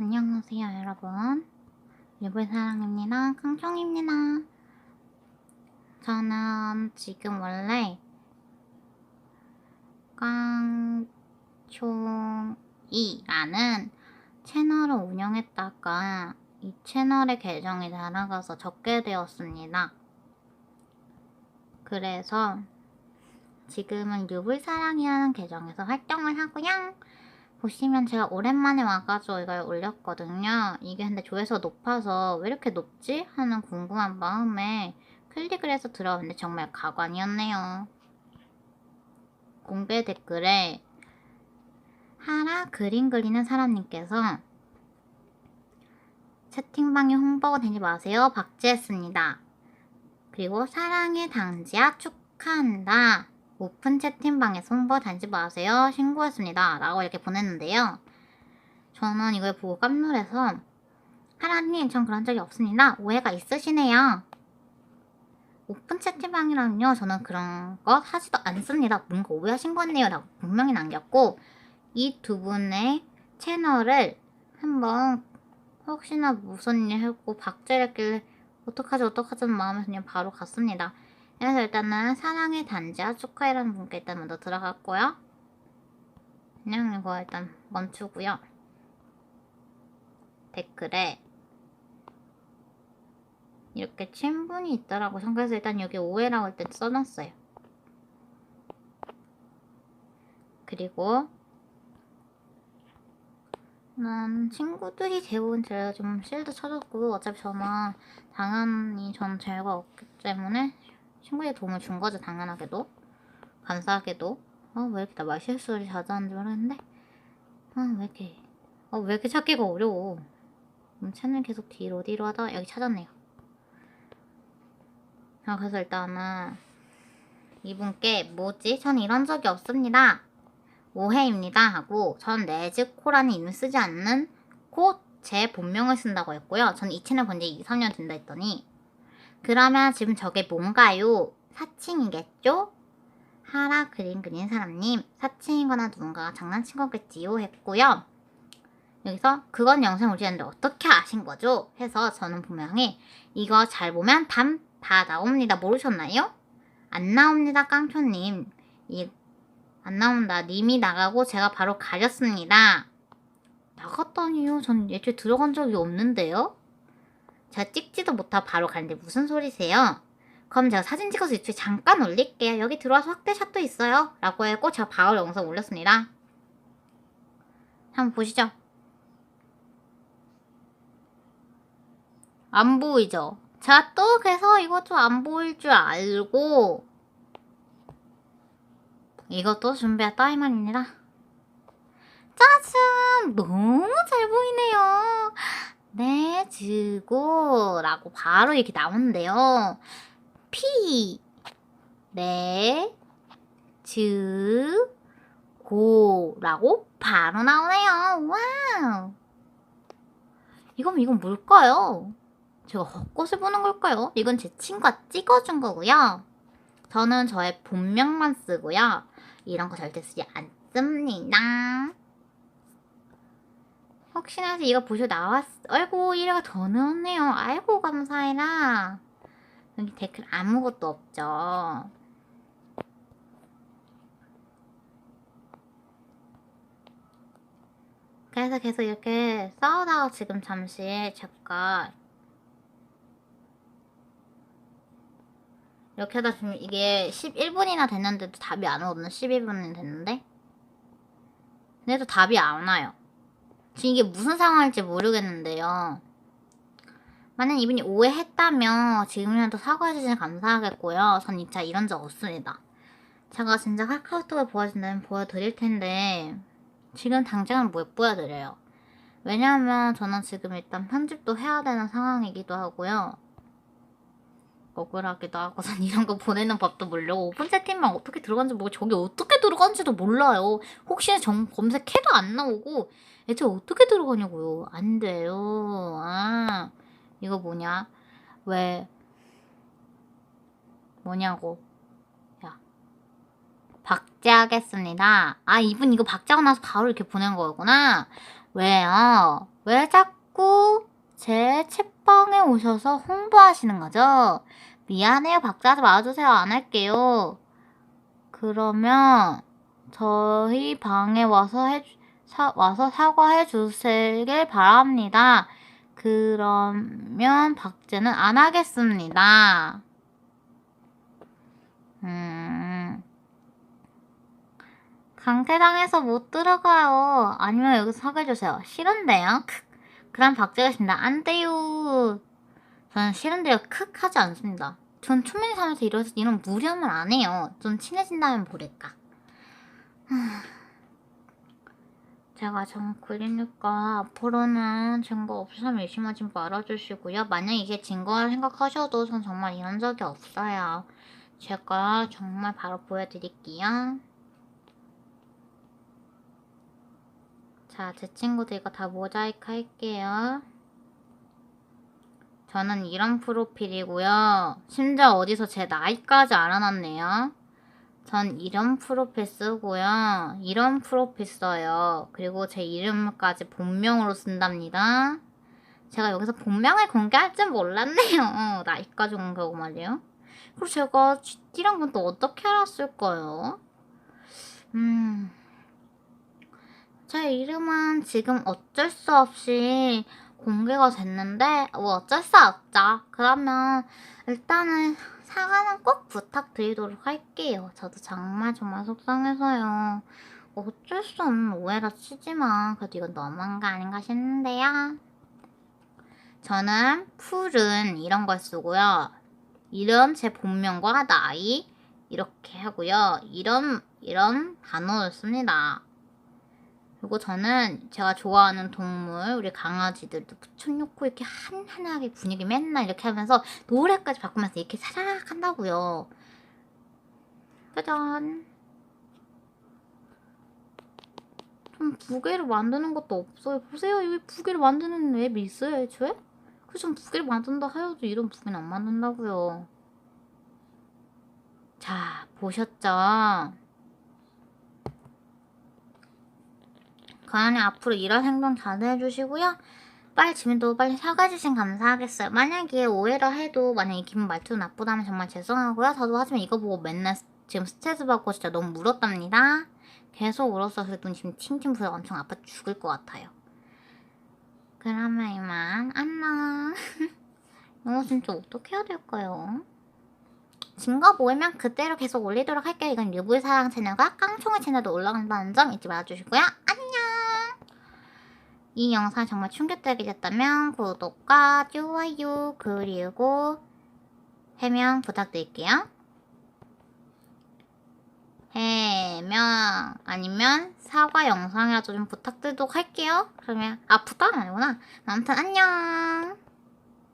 안녕하세요, 여러분. 유불사랑입니다. 깡총입니다. 저는 지금 원래 깡총이라는 채널을 운영했다가 이 채널의 계정이 날아가서 적게 되었습니다. 그래서 지금은 유불사랑이라는 계정에서 활동을 하고요. 보시면 제가 오랜만에 와가지고 이걸 올렸거든요. 이게 근데 조회수가 높아서 왜 이렇게 높지? 하는 궁금한 마음에 클릭을 해서 들어왔는데 정말 가관이었네요. 공개 댓글에 하라 그림 그리는 사람님께서 채팅방에 홍보가 되지 마세요. 박제했습니다. 그리고 사랑의 당지야 축하한다. 오픈 채팅방에서 홍보 다니지 마세요. 신고했습니다. 라고 이렇게 보냈는데요. 저는 이걸 보고 깜놀해서 하라님 전 그런 적이 없습니다. 오해가 있으시네요. 오픈 채팅방이라면요. 저는 그런 거 하지도 않습니다. 뭔가 오해하신 거네요. 라고 분명히 남겼고 이 두 분의 채널을 한번 혹시나 무슨 일 했고 박제를 했길래 어떡하지 어떡하지 마음에서 그냥 바로 갔습니다. 그래서 일단은 사랑의 단지와 축하해라는 분께 일단 먼저 들어갔고요. 그냥 이거 일단 멈추고요. 댓글에 이렇게 친분이 있다라고 생각해서 일단 여기 오해라고 일단 써놨어요. 그리고 난 친구들이 대부분 제가 좀 실드 쳐줬고 어차피 저는 당연히 전 죄가 없기 때문에 친구의 도움을 준 거죠 당연하게도. 감사하게도. 아왜 이렇게 나 말실수를 자주 하는 줄 알았는데. 아왜 이렇게. 아왜 이렇게 찾기가 어려워. 음, 채널 계속 뒤로 뒤로 하다 여기 찾았네요. 아 그래서 일단은 이분께 뭐지? 전 이런 적이 없습니다. 오해입니다 하고 전 레즈코라는 이름 쓰지 않는 코 제 본명을 쓴다고 했고요. 전 이 채널 본지 2, 3년 된다 했더니 그러면 지금 저게 뭔가요? 사칭이겠죠? 하라 그림 그린 사람님 사칭이거나 누군가가 장난친 거겠지요 했고요. 여기서 그건 영상 올리는데 어떻게 아신 거죠? 해서 저는 분명히 이거 잘 보면 담 다 나옵니다. 모르셨나요? 안 나옵니다 깡초님. 이, 안 나온다. 님이 나가고 제가 바로 가렸습니다. 나갔다니요. 전 애초에 들어간 적이 없는데요. 제가 찍지도 못하고 바로 가는데 무슨 소리세요? 그럼 제가 사진 찍어서 유튜브에 잠깐 올릴게요. 여기 들어와서 확대샷도 있어요. 라고 했고 제가 바로 영상 올렸습니다. 한번 보시죠. 안 보이죠? 제가 또 그래서 이거 좀 안 보일 줄 알고 이것도 준비했다 이 말입니다. 짜잔! 너무 잘 보이네요. 네, 지고 라고 바로 이렇게 나오는데요. 피, 네, 즈, 고 라고 바로 나오네요. 와우. 이건 이건 뭘까요? 제가 헛것을 보는 걸까요? 이건 제 친구가 찍어준 거고요. 저는 저의 본명만 쓰고요. 이런 거 절대 쓰지 않습니다. 혹시나 해서 이거 보시고 나왔, 아이고, 1회가 더 넣었네요. 아이고, 감사해라. 여기 댓글 아무것도 없죠. 그래서 계속 이렇게 싸우다가 지금 잠시 잠깐 이렇게 하다 지금 이게 11분이나 됐는데도 답이 안 오거든요. 11분이 됐는데. 근데도 답이 안 와요. 지금 이게 무슨 상황일지 모르겠는데요. 만약 이분이 오해했다면 지금이라도 사과해주시면 감사하겠고요. 전 진짜 이런 적 없습니다. 제가 진짜 카카오톡을 보여준다면 보여드릴 텐데 지금 당장은 못 보여드려요. 왜냐하면 저는 지금 일단 편집도 해야 되는 상황이기도 하고요. 억울하기도 하고 전 이런 거 보내는 법도 모르고 오픈 채팅방 어떻게 들어간지 모르고 저기 어떻게 들어간지도 몰라요. 혹시 정 검색해도 안 나오고 애초에 어떻게 들어가냐고요. 안 돼요. 아 이거 뭐냐? 왜 뭐냐고. 야 박제하겠습니다. 아 이분 이거 박제하고 나서 바로 이렇게 보낸 거구나. 왜요? 왜 자꾸 제 채방에 오셔서 홍보하시는 거죠? 미안해요. 박자하지 말아주세요. 안 할게요. 그러면 저희 방에 와서 해, 사, 와서 사과해 주시길 바랍니다. 그러면 박제는 안 하겠습니다. 음. 강퇴당해서 못 들어가요. 아니면 여기서 사과해 주세요. 싫은데요? 크. 그럼 박제하겠습니다. 안 돼요. 저는 싫은데요. 크 하지 않습니다. 전 초면에 살면서 이런, 이런 무리한 말안 해요. 좀 친해진다면 모를까. 제가 정 걸리니까 앞으로는 증거 없으면 의심하지 말아주시고요. 만약 이게 증거라 생각하셔도 전 정말 이런 적이 없어요. 제가 정말 바로 보여드릴게요. 자, 제 친구들 이거 다 모자이크 할게요. 저는 이런 프로필이고요. 심지어 어디서 제 나이까지 알아놨네요. 전 이런 프로필 쓰고요. 이런 프로필 써요. 그리고 제 이름까지 본명으로 쓴답니다. 제가 여기서 본명을 공개할 줄 몰랐네요. 나이까지 공개하고 말이에요. 그리고 제가 GT란 건 또 어떻게 알았을까요? 음... 제 이름은 지금 어쩔 수 없이 공개가 됐는데 뭐 어쩔 수 없죠. 그러면 일단은 사과는 꼭 부탁드리도록 할게요. 저도 정말 정말 속상해서요. 어쩔 수 없는 오해라 치지만 그래도 이건 너무한 거 아닌가 싶는데요. 저는 풀은 이런 걸 쓰고요. 이름 제 본명과 나이 이렇게 하고요. 이런 이런 단어를 씁니다. 그리고 저는 제가 좋아하는 동물, 우리 강아지들도 붙여놓고 이렇게 한한하게 분위기 맨날 이렇게 하면서 노래까지 바꾸면서 이렇게 사락 한다고요. 짜잔. 좀 부계를 만드는 것도 없어요. 보세요. 여기 부계를 만드는 앱이 있어요, 애초에? 그래서 좀 부계를 만든다 하여도 이런 부계는 안 만든다고요. 자, 보셨죠? 그러니 앞으로 이런 행동 자제해 주시고요. 빨리 지민도 빨리 사과해 주신 감사하겠어요. 만약에 오해를 해도 만약에 기분 말투 나쁘다면 정말 죄송하고요. 저도 하지만 이거 보고 맨날 지금 스트레스 받고 진짜 너무 울었답니다. 계속 울었어. 그래서 눈 지금 팅팅 부여 엄청 아파 죽을 것 같아요. 그러면 이만 안녕. 이거 진짜 어떻게 해야 될까요? 증거 모이면 그대로 계속 올리도록 할게요. 이건 유부의 사랑 채널과 깡총의 채널도 올라간다는 점 잊지 말아주시고요. 안녕! 이 영상 정말 충격적이 됐다면 구독과 좋아요 그리고 해명 부탁드릴게요. 해명 아니면 사과 영상이라도 좀 부탁드리도록 할게요. 그러면 아 부탁은 아니구나. 아무튼 안녕.